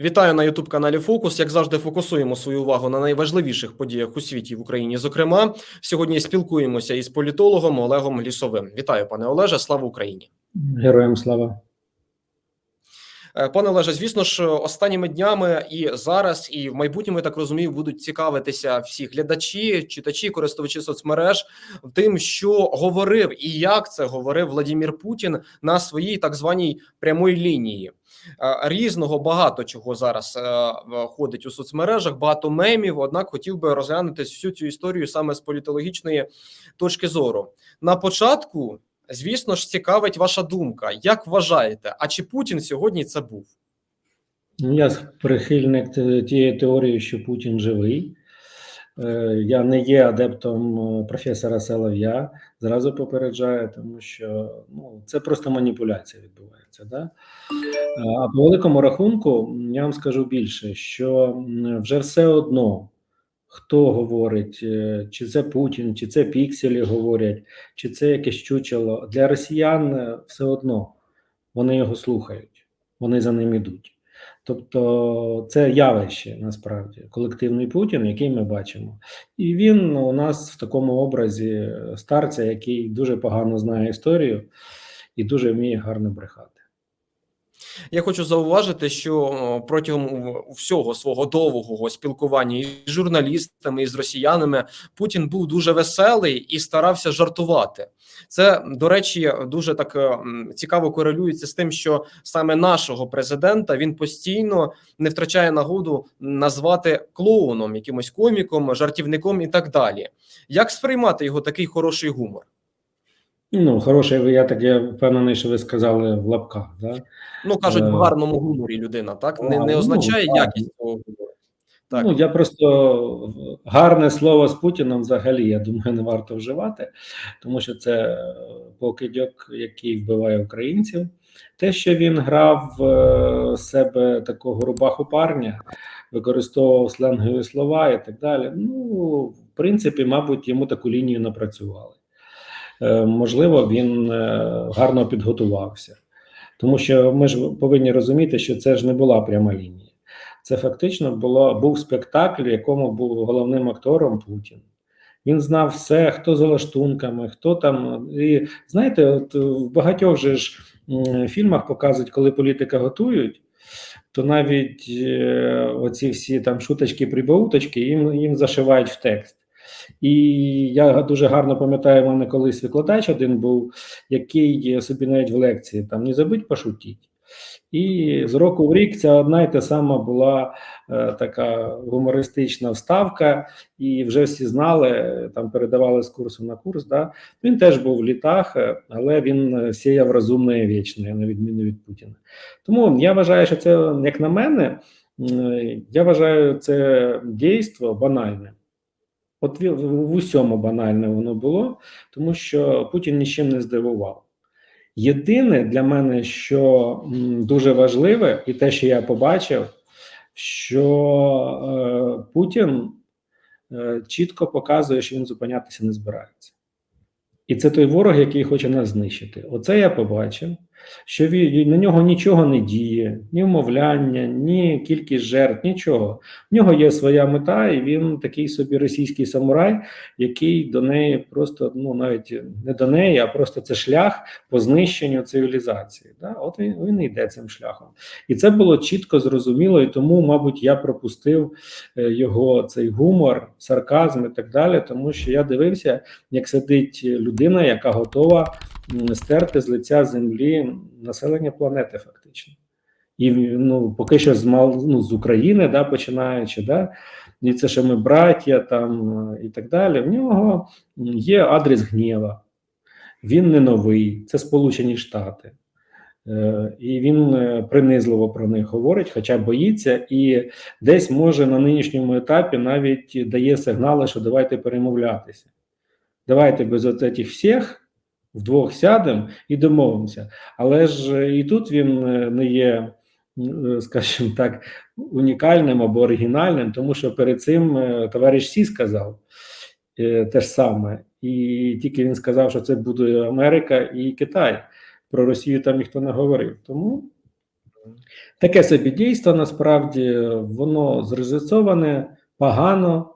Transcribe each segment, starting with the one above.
Вітаю на Ютуб каналі Фокус. Як завжди, фокусуємо свою увагу на найважливіших подіях у світі в Україні. Зокрема, сьогодні спілкуємося із політологом Олегом Лісовим. Вітаю, пане Олеже. Слава Україні. Героям слава. Е, Пане Олеже, звісно ж, останніми днями і зараз, і в майбутньому, я так розумію, будуть цікавитися всі глядачі, читачі, користувачі соцмереж тим, що говорив і як це говорив Владимир Путін на своїй так званій прямої лінії. Е, Різного багато чого зараз е, ходить у соцмережах, багато мемів. Однак хотів би розглянути всю цю історію саме з політологічної точки зору. На початку. Звісно ж, цікавить ваша думка. Як вважаєте, а чи Путін сьогодні це був? Ну, Я прихильник тієї теорії, що Путін живий. Е, Я не є адептом е, професора Солов'я. Зразу попереджаю, тому що ну, це просто маніпуляція відбувається. Да? Е, А по великому рахунку, я вам скажу більше, що вже все одно, хто говорить, чи це Путін, чи це пікселі говорять, чи це якесь чучело. Для росіян все одно вони його слухають, вони за ним ідуть. Тобто це явище насправді колективний Путін, який ми бачимо, і він у нас в такому образі старця, який дуже погано знає історію і дуже вміє гарно брехати. Я хочу зауважити, що протягом всього свого довгого спілкування із журналістами і з росіянами Путін був дуже веселий і старався жартувати. Це, до речі, дуже так е, цікаво корелюється з тим, що саме нашого президента він постійно не втрачає нагоду назвати клоуном, якимось коміком, жартівником і так далі. Як сприймати його такий хороший гумор? Ну, хороше, ви- я так я впевнений, що ви сказали в лапках. Да? Ну кажуть, в Е, гарному гуморі людина, так не, не ну, означає так. якість цього гумору. Так. Ну, я просто гарне слово з Путіном взагалі, я думаю, не варто вживати, тому що це е, покидьок, який вбиває українців. Те, що він грав е, з себе такого рубаху парня, використовував сленгові слова і так далі. Ну, в принципі, мабуть, йому таку лінію напрацювали. Е, Можливо, він е, гарно підготувався, тому що ми ж повинні розуміти, що це ж не була пряма лінія. Це фактично було, був спектакль, якому був головним актором Путін. Він знав все, хто за лаштунками, хто там. І знаєте, от в багатьох же ж фільмах показують, коли політика готують, то навіть е, оці всі там шуточки, прибауточки їм, їм зашивають в текст. І я дуже гарно пам'ятаю, в мене колись викладач один був, який собі навіть в лекції там не забудь пошутіть. І з року в рік ця одна і та сама була е, така гумористична вставка, і вже всі знали, е, там передавали з курсу на курс. Да? Він теж був в літах, е, але він е, сіяв розумне і вічне, на відміну від Путіна. Тому я вважаю, що це, як на мене, м, я вважаю це дійство банальне. От в, усьому банальне воно було, тому що Путін нічим не здивував. Єдине для мене, що дуже важливе, і те, що я побачив, що е, Путін е, чітко показує, що він зупинятися не збирається. І це той ворог, який хоче нас знищити. Оце я побачив, що на нього нічого не діє, ні вмовляння, ні кількість жертв, нічого. В нього є своя мета, і він такий собі російський самурай, який до неї просто ну навіть не до неї, а просто це шлях по знищенню цивілізації. Да? От він, він йде цим шляхом. І це було чітко зрозуміло, і тому, мабуть, я пропустив е, його цей гумор, сарказм і так далі, тому що я дивився, як сидить людина, яка готова стерти з лиця землі населення планети, фактично. І ну, поки що з ну, з України, да, починаючи, да, і це що ми браття там і так далі. В нього є адрес гнєва. Він не новий, це Сполучені Штати. Е, І він е, принизливо про них говорить, хоча боїться, і десь може на нинішньому етапі навіть дає сигнали, що давайте перемовлятися. Давайте без оцих всіх вдвох сядемо і домовимося. Але ж е, і тут він е, не є, е, скажімо так, унікальним або оригінальним, тому що перед цим товариш Сі сказав те ж саме. І тільки він сказав, що це буде Америка і Китай. Про Росію там ніхто не говорив. Тому Таке собі дійство насправді воно зрежисоване погано,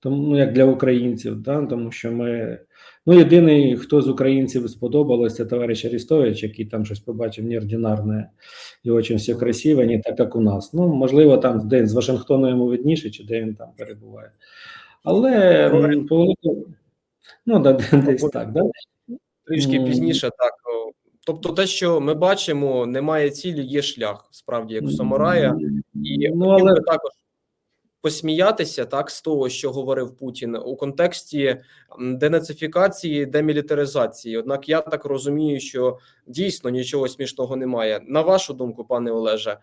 тому ну, як для українців, да, тому що ми. Ну, єдиний, хто з українців сподобалось, це товариш Арістович, який там щось побачив неординарне і очень все красиве, не так, як у нас. Ну, можливо, там десь з Вашингтону йому видніше, чи де він там перебуває. Але по ну, да, десь так, да? Трішки пізніше, так. Тобто, те, що ми бачимо, немає цілі, є шлях, справді, як у самурая. І ну, але також посміятися так з того, що говорив Путін у контексті денацифікації, демілітаризації. Однак я так розумію, що дійсно нічого смішного немає. На вашу думку, пане Олеже,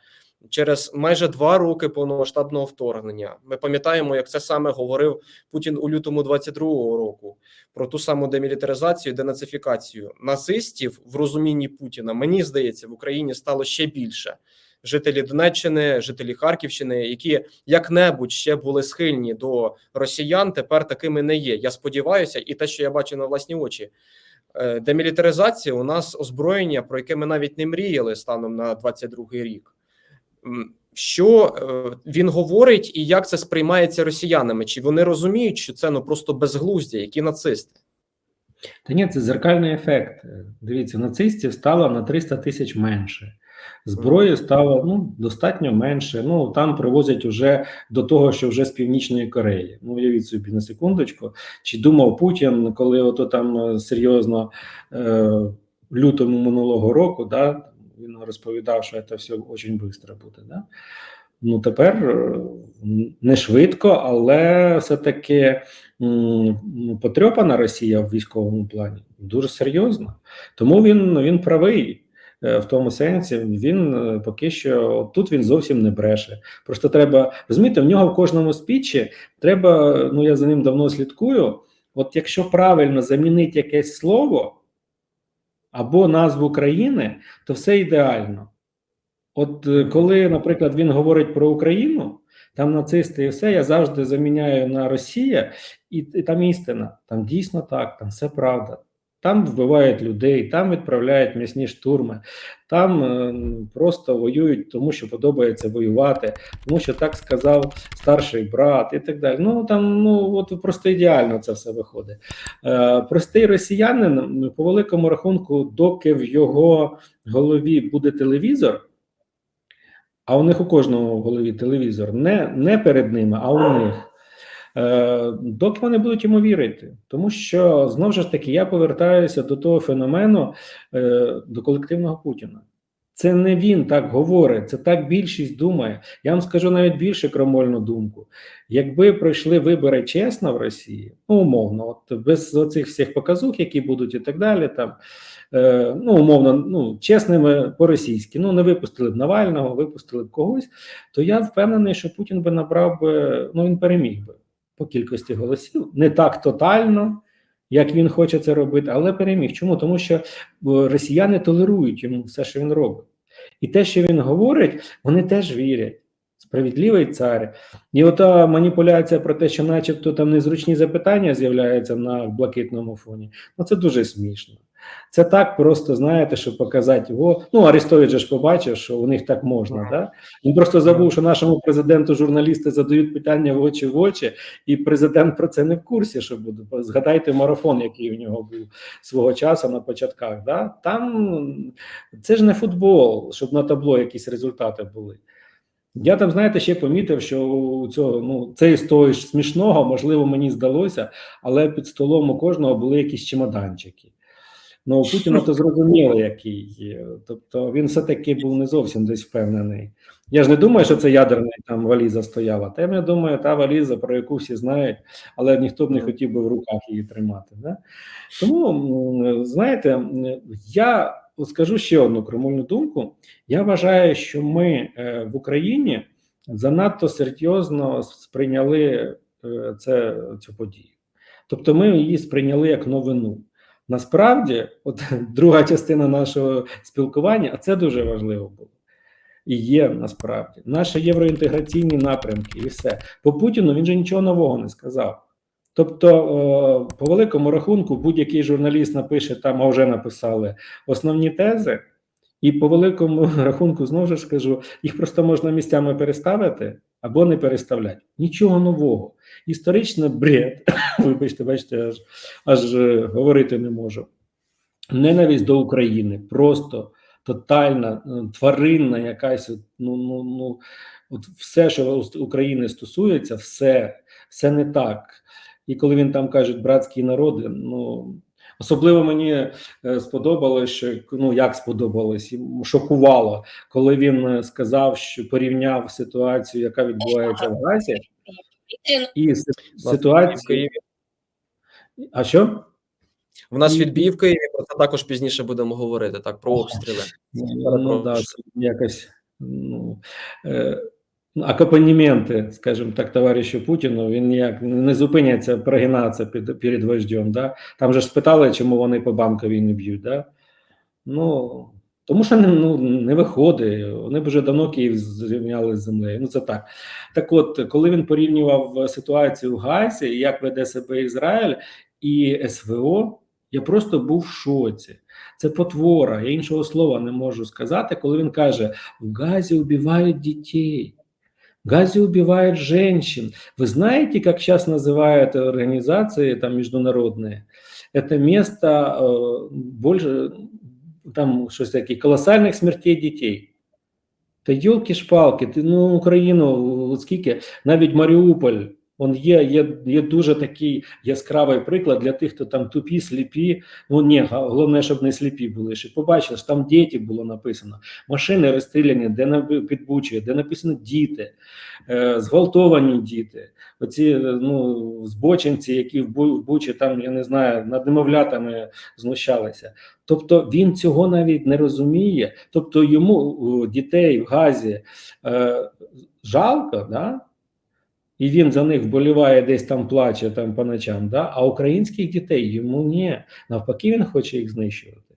через майже два роки повномасштабного вторгнення ми пам'ятаємо, як це саме говорив Путін у лютому 22-го року про ту саму демілітаризацію, денацифікацію нацистів в розумінні Путіна. Мені здається, в Україні стало ще більше жителі Донеччини, жителі Харківщини, які як-небудь ще були схильні до росіян, тепер такими не є. Я сподіваюся, і те, що я бачу на власні очі. е, Демілітаризація у нас озброєння, про яке ми навіть не мріяли станом на 22-й рік. Що е, він говорить, і як це сприймається росіянами? Чи вони розуміють, що це ну просто безглуздя, які нацисти? Та ні, це зеркальний ефект. Дивіться, нацистів стало на 300 тисяч менше. Зброї стало ну, достатньо менше. Ну там привозять уже до того, що вже з Північної Кореї. Ну, уявіть собі на секундочку. Чи думав Путін, коли ото там е, серйозно е, лютому минулого року, да, він розповідав, що це все дуже швидко буде. Да? Ну тепер е, не швидко, але все-таки м, ну, потрьопана Росія в військовому плані дуже серйозно. Тому він, він правий в тому сенсі. Він е, поки що тут він зовсім не бреше. Просто треба розумієте, в нього в кожному спічі треба. Ну я за ним давно слідкую. От якщо правильно замінити якесь слово або назву країни, то все ідеально. От е, коли, наприклад, він говорить про Україну, там нацисти і все, я завжди заміняю на Росія, і, і там істина, там дійсно так, там все правда. Там вбивають людей, там відправляють м'ясні штурми, там е, просто воюють, тому що подобається воювати, тому що так сказав старший брат і так далі. Ну там ну от просто ідеально це все виходить. Е, простий росіянин по великому рахунку, доки в його голові буде телевізор. А у них у кожного в голові телевізор не, не перед ними, а у них. Е, доки вони будуть йому вірити. Тому що знову ж таки я повертаюся до того феномену е, до колективного Путіна. Це не він так говорить, це так більшість думає. Я вам скажу навіть більше крамольну думку. Якби пройшли вибори чесно в Росії, ну умовно, от без оцих всіх показух, які будуть і так далі, там е, ну умовно, ну чесними по-російськи, ну не випустили б Навального, випустили б когось, то я впевнений, що Путін би набрав би, ну він переміг би по кількості голосів, не так тотально. Як він хоче це робити, але переміг. Чому? Тому що е, росіяни толерують йому все, що він робить. І те, що він говорить, вони теж вірять. Справедливий цар. І ота маніпуляція про те, що, начебто, там незручні запитання з'являються на блакитному фоні. Ну це дуже смішно. Це так просто, знаєте, щоб показати його. Ну, Арестович же ж побачив, що у них так можна. Да? Він просто забув, що нашому президенту журналісти задають питання в очі в очі, і президент про це не в курсі, що буде. Згадайте марафон, який у нього був свого часу на початках. Да? Там це ж не футбол, щоб на табло якісь результати були. Я там, знаєте, ще помітив, що у цього ну це із того смішного, можливо, мені здалося, але під столом у кожного були якісь чемоданчики. Ну, у Путіна то зрозуміло, який. Тобто він все-таки був не зовсім десь впевнений. Я ж не думаю, що це ядерна там валіза стояла. Та я думаю, та валіза, про яку всі знають, але ніхто б не хотів би в руках її тримати. Да? Тому, знаєте, я скажу ще одну крамольну думку. Я вважаю, що ми е, в Україні занадто серйозно сприйняли е, це, цю подію. Тобто, ми її сприйняли як новину. Насправді, от друга частина нашого спілкування, а це дуже важливо було. І є насправді наші євроінтеграційні напрямки, і все. По Путіну він же нічого нового не сказав. Тобто, по великому рахунку, будь-який журналіст напише там, а вже написали основні тези, І по великому рахунку, знову ж кажу, їх просто можна місцями переставити або не переставляти. Нічого нового. Історично бред. Вибачте, бачите, аж, аж е, говорити не можу. Ненависть до України просто тотальна, е, тваринна якась. Ну, ну, ну, от все, що України стосується, все, все не так. І коли він там каже братські народи, ну особливо мені е, сподобалось, що ну як сподобалось, шокувало, коли він е, сказав, що порівняв ситуацію, яка відбувається в Газі, і ситуацію. А що? В нас відбій в Києві, про це також пізніше будемо говорити. Так, про обстріли. Ну да, якось ну, е, ну, акомпанементи, скажімо так, товаришу Путіну, він ніяк не зупиняться прогинатися під, перед вождем. Да? Там же ж спитали, чому вони по банковій не б'ють. Да? Ну, тому що ну, не виходить. Вони б вже давно Київ зрівняли з землею. Ну, це так. Так от, коли він порівнював ситуацію в Газі, як веде себе Ізраїль і СВО, я просто був в шоці. Це потвора. Я іншого слова не можу сказати, коли він каже: в Газі убивають дітей. В Газе убивают женщин. Вы знаете, как сейчас называют организации там международные? Это место э, больше там щось таке колосальних смертей дітей. Та йолки-шпалки, ти ну Україну, от скільки навіть Маріуполь. Он є, є, є дуже такий яскравий приклад для тих, хто там тупі, сліпі. Ну ні, головне, щоб не сліпі були. Щоб побачили, що там діти було написано. Машини розстріляні, де на під Бучею, де написано діти, е, зґвалтовані діти. Оці е, ну, збочинці, які в Бучі там, я не знаю, над немовлятами знущалися. Тобто він цього навіть не розуміє. Тобто йому дітей в Газі е, жалко, да? І він за них вболіває, десь там плаче там по ночам, да? а українських дітей йому ні. Навпаки, він хоче їх знищувати.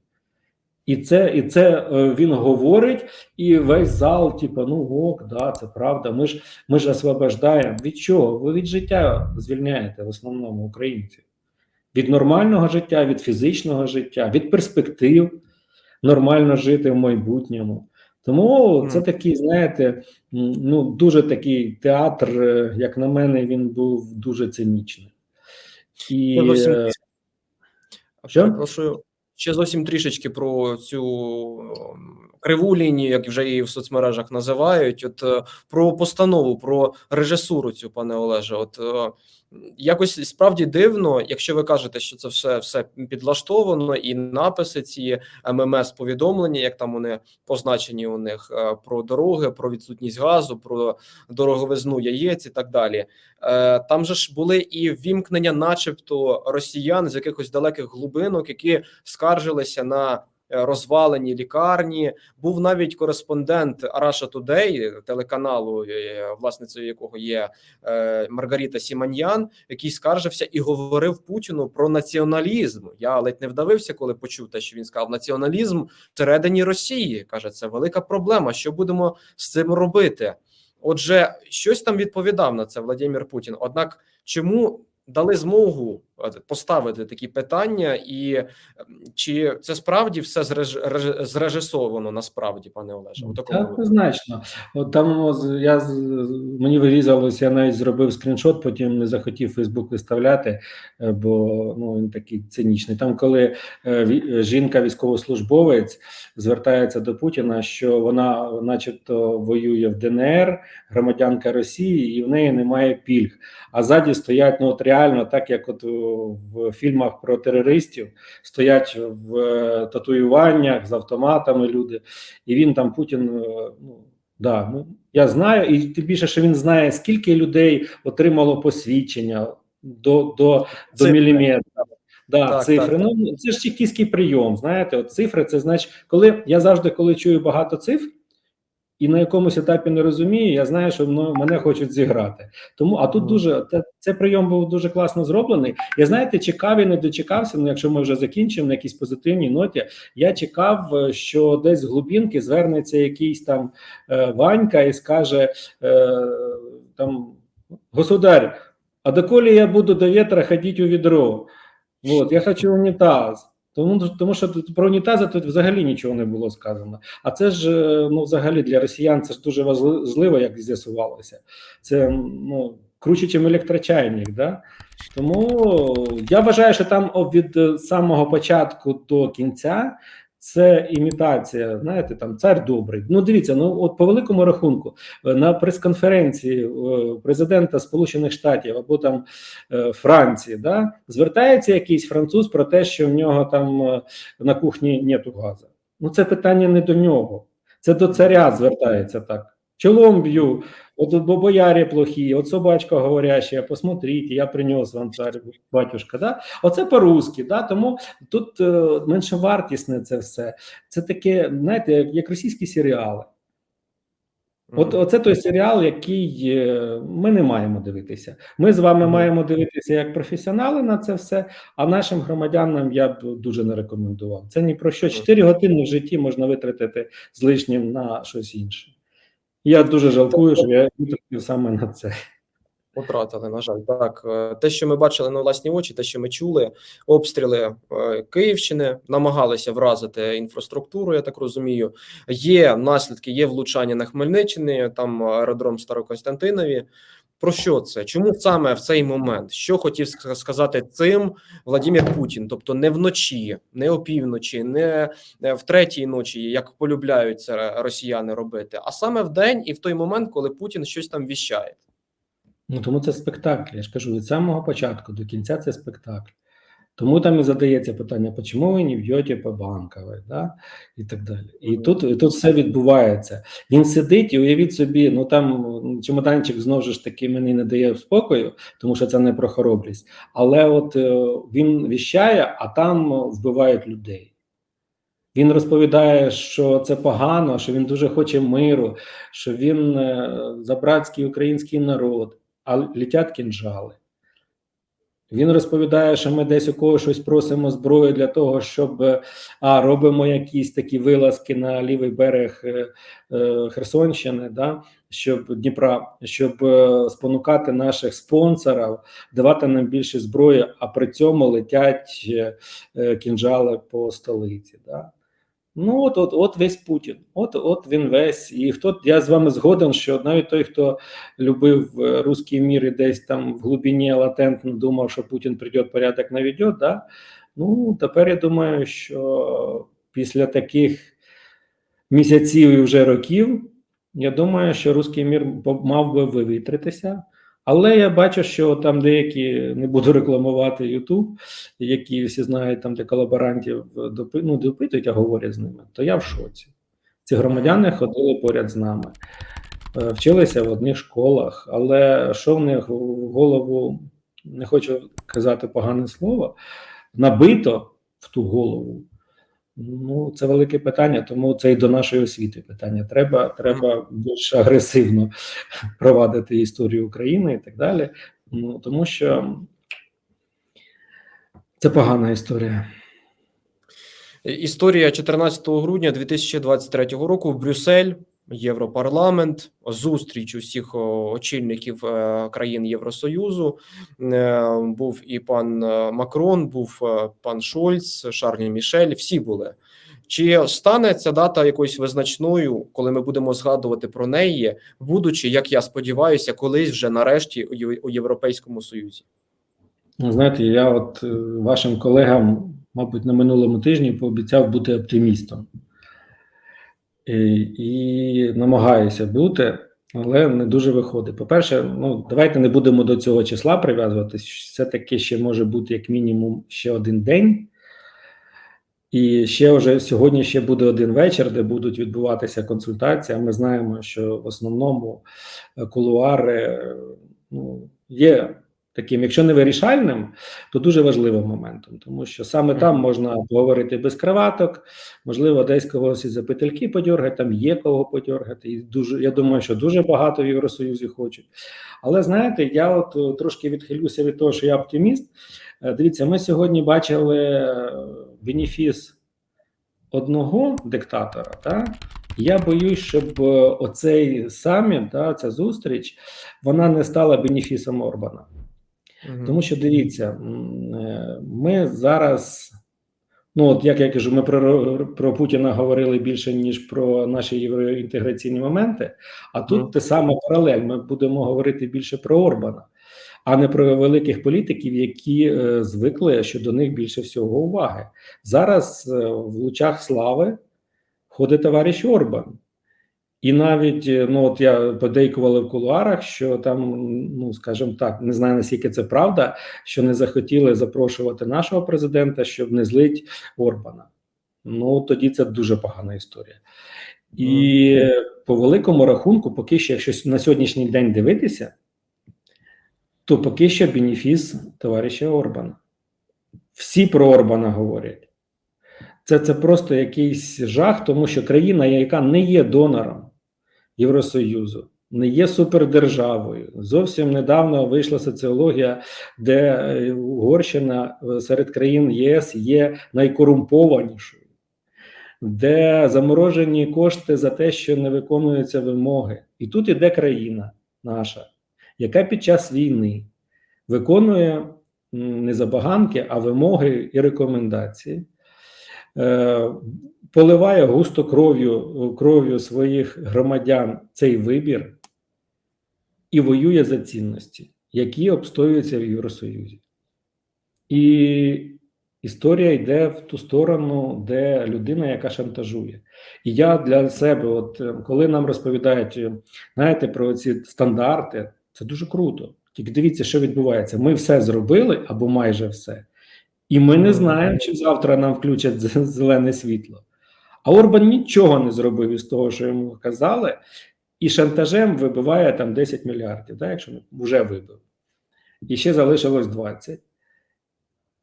І це, і це е, він говорить, і весь зал, типу, ну ок, да, це правда. Ми ж ми ж освобождаємо. Від чого? Ви від життя звільняєте в основному українців. Від нормального життя, від фізичного життя, від перспектив нормально жити в майбутньому. Тому це такий, знаєте, ну дуже такий театр, е, як на мене, він був дуже цинічний. І е, Що? Перепрошую. Ще зовсім трішечки про цю криву лінію, як вже її в соцмережах називають. От е, про постанову, про режисуру цю, пане Олеже. От якось справді дивно, якщо ви кажете, що це все, все підлаштовано, і написи ці ММС повідомлення, як там вони позначені у них е, про дороги, про відсутність газу, про дороговизну яєць і так далі. Е, Там же ж були і ввімкнення, начебто, росіян з якихось далеких глибинок, які скаржилися на розвалені лікарні. Був навіть кореспондент Russia Today, телеканалу, е, власницею якого є е, Маргарита Сіманьян, який скаржився і говорив Путіну про націоналізм. Я ледь не вдавився, коли почув те, що він сказав. Націоналізм всередині Росії каже, це велика проблема. Що будемо з цим робити? Отже, щось там відповідав на це Владимир Путін. Однак, чому дали змогу е, поставити такі питання, і чи це справді все зреж- зрежисовано насправді, пане Олеже? У такому Так, однозначно. От там я мені вирізалось, я навіть зробив скріншот, потім не захотів Фейсбук виставляти, е, бо ну він такий цинічний. Там, коли е, жінка, військовослужбовець, звертається до Путіна, що вона, начебто, воює в ДНР, громадянка Росії, і в неї немає пільг. А ззаді стоять ну от реально, так як от в фільмах про терористів, стоять в е, татуюваннях з автоматами люди. І він там Путін. е, Ну да, ну я знаю, і тим більше, що він знає, скільки людей отримало посвідчення до до, до міліметра. Да, Так, цифри. так, Ну це ж чекістський прийом. Знаєте, от цифри, це значить, коли я завжди, коли чую багато цифр. І на якомусь етапі не розумію, я знаю, що мене хочуть зіграти. Тому а тут дуже це, це прийом був дуже класно зроблений. Я знаєте, чекав і не дочекався. Ну, якщо ми вже закінчимо на якійсь позитивній ноті, я чекав, е, що десь з глибинки звернеться якийсь там е, Ванька і скаже е, там Государь, а доколі я буду до ветра ходити у відро? Вот, я хочу унітаз. Тому, тому що про унітази тут взагалі нічого не було сказано. А це ж е, ну, взагалі для росіян це ж дуже важливо, як з'ясувалося. Це ну, круче, ніж електрочайник. Да? Тому я вважаю, що там від е, самого початку до кінця це імітація. Знаєте, там цар добрий. Ну дивіться, ну от по великому рахунку е, на прес-конференції е, президента Сполучених Штатів або там е, Франції, да, звертається якийсь француз про те, що в нього там на кухні нету газу. Ну це питання не до нього, це до царя звертається так. Чолом б'ю, от бо боярі плохі, от собачка говоряща, посмотрите, я принес вам цар, батюшка. Да? Оце по-русски, да? тому тут е, меншовартісне це все. Це таке, знаєте, як, як російські серіали. От оце той серіал, який е, ми не маємо дивитися. Ми з вами маємо дивитися як професіонали на це все, а нашим громадянам я б дуже не рекомендував. Це ні про що. 4 години в житті можна витратити з лишнім на щось інше. Я дуже жалкую, що я витратив саме на це. Потратили, на жаль, так Е, те, що ми бачили на власні очі, те, що ми чули, обстріли е, Київщини, намагалися вразити інфраструктуру. Я так розумію. Є наслідки, є влучання на Хмельниччині, там аеродром Старокостянтинові. Про що це? Чому саме в цей момент? Що хотів сказати цим Владимир Путін? Тобто не вночі, не опівночі, не е, в третій ночі, як полюбляються росіяни робити, а саме в день і в той момент, коли Путін щось там віщає. Ну тому це спектакль. Я ж кажу, від самого початку до кінця це спектакль. Тому там і задається питання, чому ви не б'єте по банковій, да? і так далі. І тут, і тут все відбувається. Він сидить і уявіть собі, ну там м, чемоданчик знову ж таки мені не дає спокою, тому що це не про хоробрість. Але от е, він віщає, а там вбивають людей. Він розповідає, що це погано, що він дуже хоче миру, що він е, за братський український народ, а летять кінжали. Він розповідає, що ми десь у когось щось просимо зброю для того, щоб а робимо якісь такі вилазки на лівий берег е, е, Херсонщини, да, щоб Дніпра, щоб е, спонукати наших спонсорів, давати нам більше зброї, а при цьому летять е, е, кінжали по столиці. Да. Ну, от, от, от весь Путін, от, от він весь. І хто я з вами згоден, що навіть той, хто любив е, руський мір і десь там в глибині латентно думав, що Путін прийде, порядок наведет, да? ну тепер я думаю, що після таких місяців і вже років, я думаю, що руський мір мав би вивітритися. Але я бачу, що там деякі не буду рекламувати Ютуб, які всі знають там, де колаборантів допи, ну, допитують, а говорять з ними, то я в шоці. Ці громадяни ходили поряд з нами, е, вчилися в одних школах, але що в них в голову, не хочу казати погане слово, набито в ту голову. Ну, це велике питання, тому це і до нашої освіти питання. Треба, треба більш агресивно провадити історію України і так далі. Ну, тому що це погана історія. Історія 14 грудня 2023 року. Брюссель, Європарламент, зустріч усіх очільників е, країн Євросоюзу. Е, Був і пан е, Макрон, був е, пан Шольц, Шарль Мішель. Всі були. Чи стане ця дата якоюсь визначною, коли ми будемо згадувати про неї, будучи, як я сподіваюся, колись вже нарешті у Європейському Союзі? Ну, Знаєте, я от е, вашим колегам, мабуть, на минулому тижні пообіцяв бути оптимістом. І, і намагаюся бути, але не дуже виходить. По-перше, ну давайте не будемо до цього числа прив'язуватись. Все-таки ще може бути як мінімум ще один день. І ще вже сьогодні ще буде один вечір, де будуть відбуватися консультації. Ми знаємо, що в основному е, кулуари е, ну, є таким, якщо не вирішальним, то дуже важливим моментом, тому що саме там можна поговорити без краваток, можливо, десь когось із запительки подьоргати, там є кого подьоргати, і дуже я думаю, що дуже багато в Євросоюзі хочуть. Але знаєте, я от е, трошки відхилюся від того, що я оптиміст. Е, Дивіться, ми сьогодні бачили е, бенефіс одного диктатора. Та? Я боюсь, щоб оцей саміт, та, ця зустріч, вона не стала бенефісом Орбана. Тому що дивіться, е, ми зараз Ну, от як я кажу, ми про, про Путіна говорили більше, ніж про наші євроінтеграційні моменти. А тут Мгм. те саме паралель. Ми будемо говорити більше про Орбана, а не про великих політиків, які е, звикли, що до них більше всього уваги. Зараз е, в лучах слави ходить товариш Орбан. І навіть е, ну от я подейкували в кулуарах, що там, ну скажімо так, не знаю наскільки це правда, що не захотіли запрошувати нашого президента, щоб не злить Орбана. Ну тоді це дуже погана історія. І по великому рахунку, поки що, якщо на сьогоднішній день дивитися, то поки що бенефіс товариша Орбана. Всі про Орбана говорять. Це, це просто якийсь жах, тому що країна, яка не є донором Євросоюзу, не є супердержавою. Зовсім недавно вийшла соціологія, де е, Угорщина е, серед країн ЄС є найкорумпованішою, де заморожені кошти за те, що не виконуються вимоги. І тут іде країна наша, яка під час війни виконує не забаганки, а вимоги і рекомендації. Е, поливає густо кров'ю кров'ю своїх громадян цей вибір і воює за цінності, які обстоюються в Євросоюзі. І історія йде в ту сторону, де людина, яка шантажує. І я для себе, от е, коли нам розповідають, е, знаєте, про ці стандарти, це дуже круто. Тільки дивіться, що відбувається. Ми все зробили або майже все. І ми не знаємо, чи завтра нам включать зелене світло. А Орбан нічого не зробив із того, що йому казали, і шантажем вибиває там 10 мільярдів, да, якщо вже вибив. І ще залишилось 20.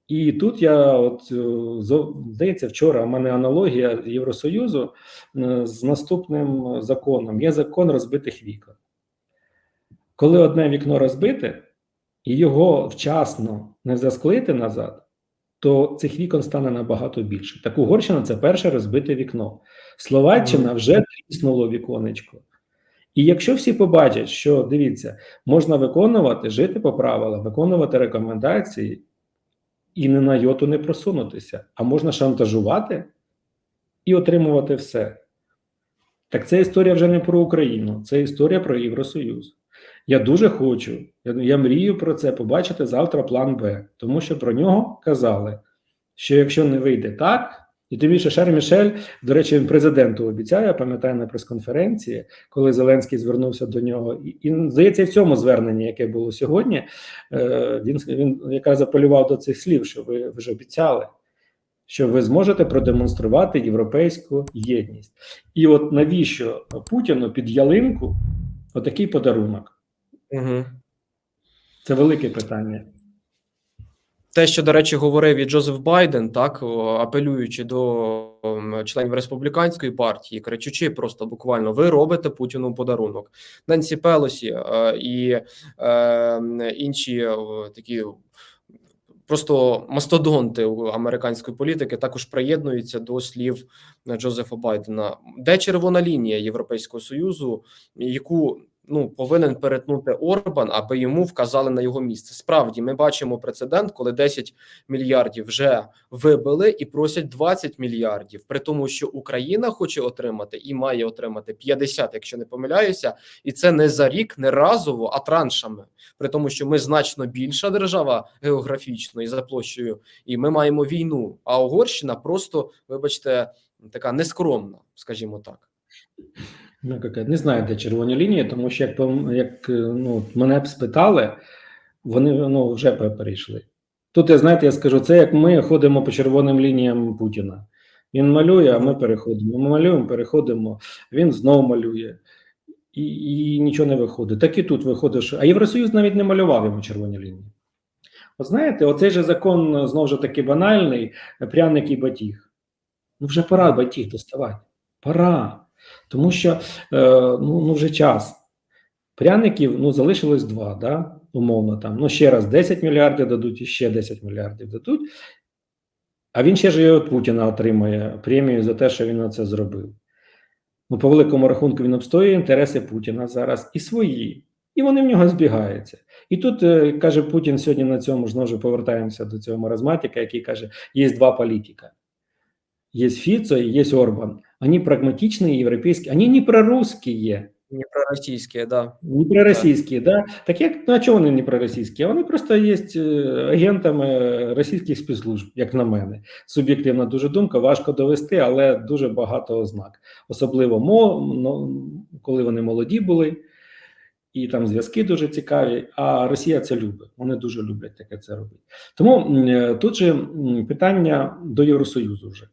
І тут я, от е, здається, вчора у мене аналогія Євросоюзу е, з наступним законом. Є закон розбитих вікон. Коли одне вікно розбите, і його вчасно не засклити назад, то цих вікон стане набагато більше. Так Угорщина це перше розбите вікно. Словаччина вже тріснуло віконечко. І якщо всі побачать, що дивіться, можна виконувати, жити по правилам, виконувати рекомендації і не на йоту не просунутися, а можна шантажувати і отримувати все. Так це історія вже не про Україну, це історія про Євросоюз. Я дуже хочу, я, я мрію про це побачити завтра план Б, тому що про нього казали, що якщо не вийде так, і тим більше Шер Мішель, до речі, він президенту обіцяє, я пам'ятаю на прес-конференції, коли Зеленський звернувся до нього, і, і здається, в цьому зверненні, яке було сьогодні, е, він, він якраз апелював до цих слів, що ви, ви ж обіцяли, що ви зможете продемонструвати європейську єдність. І от навіщо Путіну під ялинку отакий подарунок? Угу. Це велике питання. Те, що, до речі, говорив і Джозеф Байден, так апелюючи до ем, членів республіканської партії, кричучи просто буквально: ви робите Путіну подарунок. Ненсі Пелосі е, і е, інші такі. Просто мастодонти американської політики також приєднуються до слів Джозефа Байдена. Де червона лінія Європейського союзу, яку ну повинен перетнути Орбан, аби йому вказали на його місце. Справді, ми бачимо прецедент, коли 10 мільярдів вже вибили і просять 20 мільярдів, при тому, що Україна хоче отримати і має отримати 50, якщо не помиляюся, і це не за рік, не разово, а траншами. При тому, що ми значно більша держава географічно і за площею, і ми маємо війну. А Угорщина просто, вибачте, така нескромна, скажімо так. Ну, не знаю, де червоні лінії, тому що як, як е, ну, мене б спитали, вони ну, вже перейшли. Тут, я знаєте, я скажу, це як ми ходимо по червоним лініям Путіна. Він малює, а ми переходимо. Ми малюємо, переходимо, він знову малює. І, і нічого не виходить. Так і тут виходить, що... а Євросоюз навіть не малював йому червоні лінії. От знаєте, оцей же закон знову ж таки банальний, пряник і батіг. Ну, вже пора батіг доставати. Пора. Тому що е, ну, ну вже час. Пряників ну, залишилось два, да? умовно там. Ну, ще раз 10 мільярдів дадуть і ще 10 мільярдів дадуть. А він ще ж і від Путіна отримає премію за те, що він це зробив. Ну, по великому рахунку, він обстоює інтереси Путіна зараз і свої. І вони в нього збігаються. І тут е, каже Путін сьогодні на цьому знову повертаємося до цього маразматика, який каже: є два політика. Есть Фицо и есть Орбан. Они прагматичные, европейские, они не прорусские. Не проросійське, да. Не пророссийские, да? Так як, ну а чого вони не проросійські? Вони просто є е, агентами російських спецслужб, як на мене. Суб'єктивна дуже думка, важко довести, але дуже багато ознак. Особливо мо, коли вони молоді були, і там зв'язки дуже цікаві. А Росія це любить. Вони дуже люблять таке це робити. Тому е, тут же питання до Євросоюзу вже.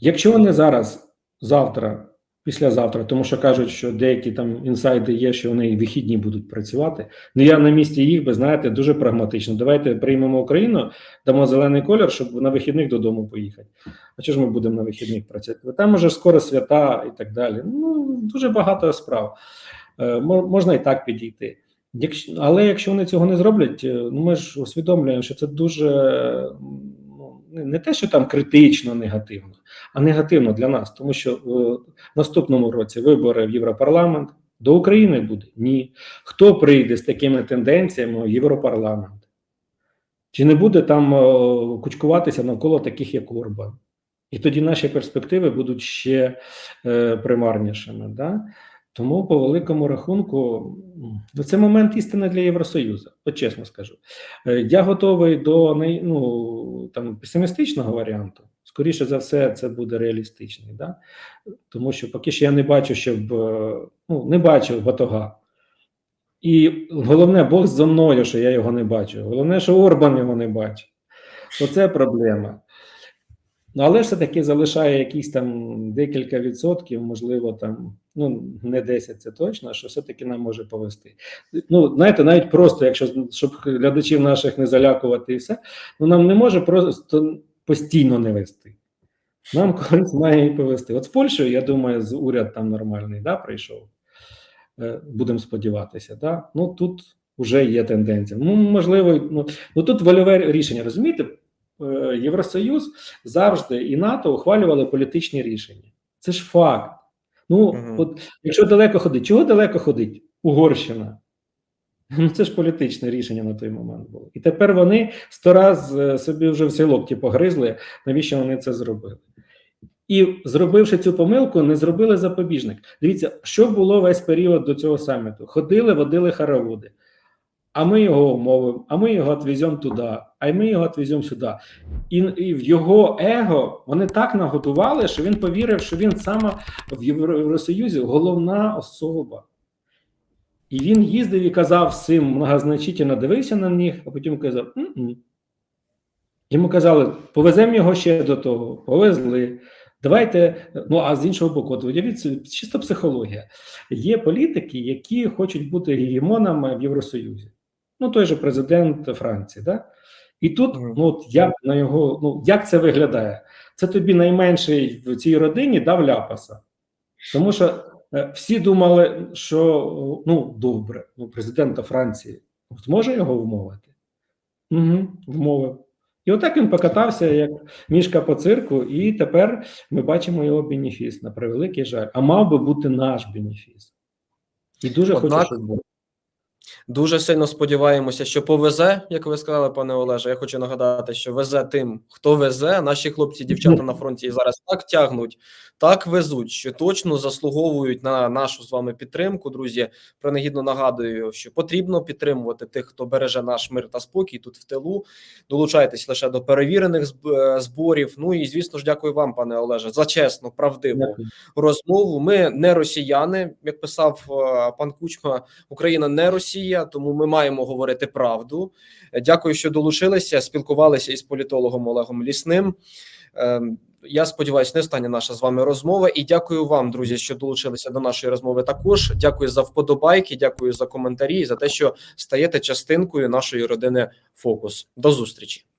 Якщо вони зараз, завтра, післязавтра, тому що кажуть, що деякі там інсайди є, що вони вихідні будуть працювати. Ну я на місці їх би знаєте дуже прагматично. Давайте приймемо Україну, дамо зелений колір, щоб на вихідних додому поїхати. А чого ж ми будемо на вихідних працювати? Там уже скоро свята і так далі. Ну дуже багато справ. Е, можна і так підійти. Якщо, але якщо вони цього не зроблять, е, ну ми ж усвідомлюємо, що це дуже ну, не те, що там критично негативно, а негативно для нас, тому що в наступному році вибори в Європарламент до України буде ні. Хто прийде з такими тенденціями в Європарламент? Чи не буде там е, кучкуватися навколо таких, як Орбан? І тоді наші перспективи будуть ще е, примарнішими. Да? Тому, по великому рахунку, ну, це момент істини для Євросоюзу, от чесно скажу. Е, Я готовий до ну, там, песимістичного варіанту. Скоріше за все, це буде реалістичний. Да? Тому що поки що я не бачу, щоб е, ну, не бачив Батога. І головне, Бог зо мною, що я його не бачу. Головне, що Орбан його не бачить. Оце проблема. Ну, але все-таки залишає якісь там декілька відсотків, можливо, там, ну, не 10 це точно, що все-таки нам може повести. Ну, знаєте, навіть просто, якщо щоб глядачів наших не залякувати і все, ну нам не може просто постійно не вести. Нам колись має і повести. От з Польщею, я думаю, з уряд там нормальний да, прийшов. Е, Будемо сподіватися. Да? Ну тут вже є тенденція. Ну, можливо, ну, ну тут вольове рішення. Розумієте, Е, Євросоюз завжди і НАТО ухвалювали політичні рішення. Це ж факт. Ну, Мгм. от якщо далеко ходить, чого далеко ходить? Угорщина. Ну, це ж політичне рішення на той момент було. І тепер вони сто раз е, собі вже всі локті погризли, навіщо вони це зробили. І зробивши цю помилку, не зробили запобіжник. Дивіться, що було весь період до цього саміту. Ходили, водили хороводи. А ми його умовимо, а ми його відвеземо туди, а ми його відвеземо сюди. І, і в його его вони так наготували, що він повірив, що він саме в Євросоюзі головна особа. І він їздив і казав всім многозначительно дивився на них, а потім казав: «М-м». Йому казали, повеземо його ще до того, повезли. Давайте, ну а з іншого боку, от уявіть, чисто психологія. Є політики, які хочуть бути гегемонами в Євросоюзі. Ну, той же президент Франції, да? І тут, ну от як на його, ну як це виглядає? Це тобі найменший в цій родині дав ляпаса. Тому що всі думали, що ну добре, ну президента Франції зможе його вмовити? Угу, вмовив. І отак він покатався як мішка по цирку, і тепер ми бачимо його бенефіс на превеликий жаль. А мав би бути наш бенефіс. І дуже Однак- хочу, щоб був. Дуже сильно сподіваємося, що повезе, як ви сказали, пане Олеже. Я хочу нагадати, що везе тим, хто везе. Наші хлопці, дівчата на фронті і зараз так тягнуть, так везуть, що точно заслуговують на нашу з вами підтримку. Друзі, принагідно нагадую, що потрібно підтримувати тих, хто береже наш мир та спокій тут в тилу. Долучайтесь лише до перевірених е, зборів. Ну і звісно ж, дякую вам, пане Олеже, за чесну, правдиву Дякую. розмову. Ми не росіяни, як писав е, пан Кучма. Україна не Росія, тому ми маємо говорити правду. Дякую, що долучилися, спілкувалися із політологом Олегом Лісним. Е, Я сподіваюся, не остання наша з вами розмова. І дякую вам, друзі, що долучилися до нашої розмови. Також дякую за вподобайки, дякую за коментарі і за те, що стаєте частинкою нашої родини. Фокус. До зустрічі.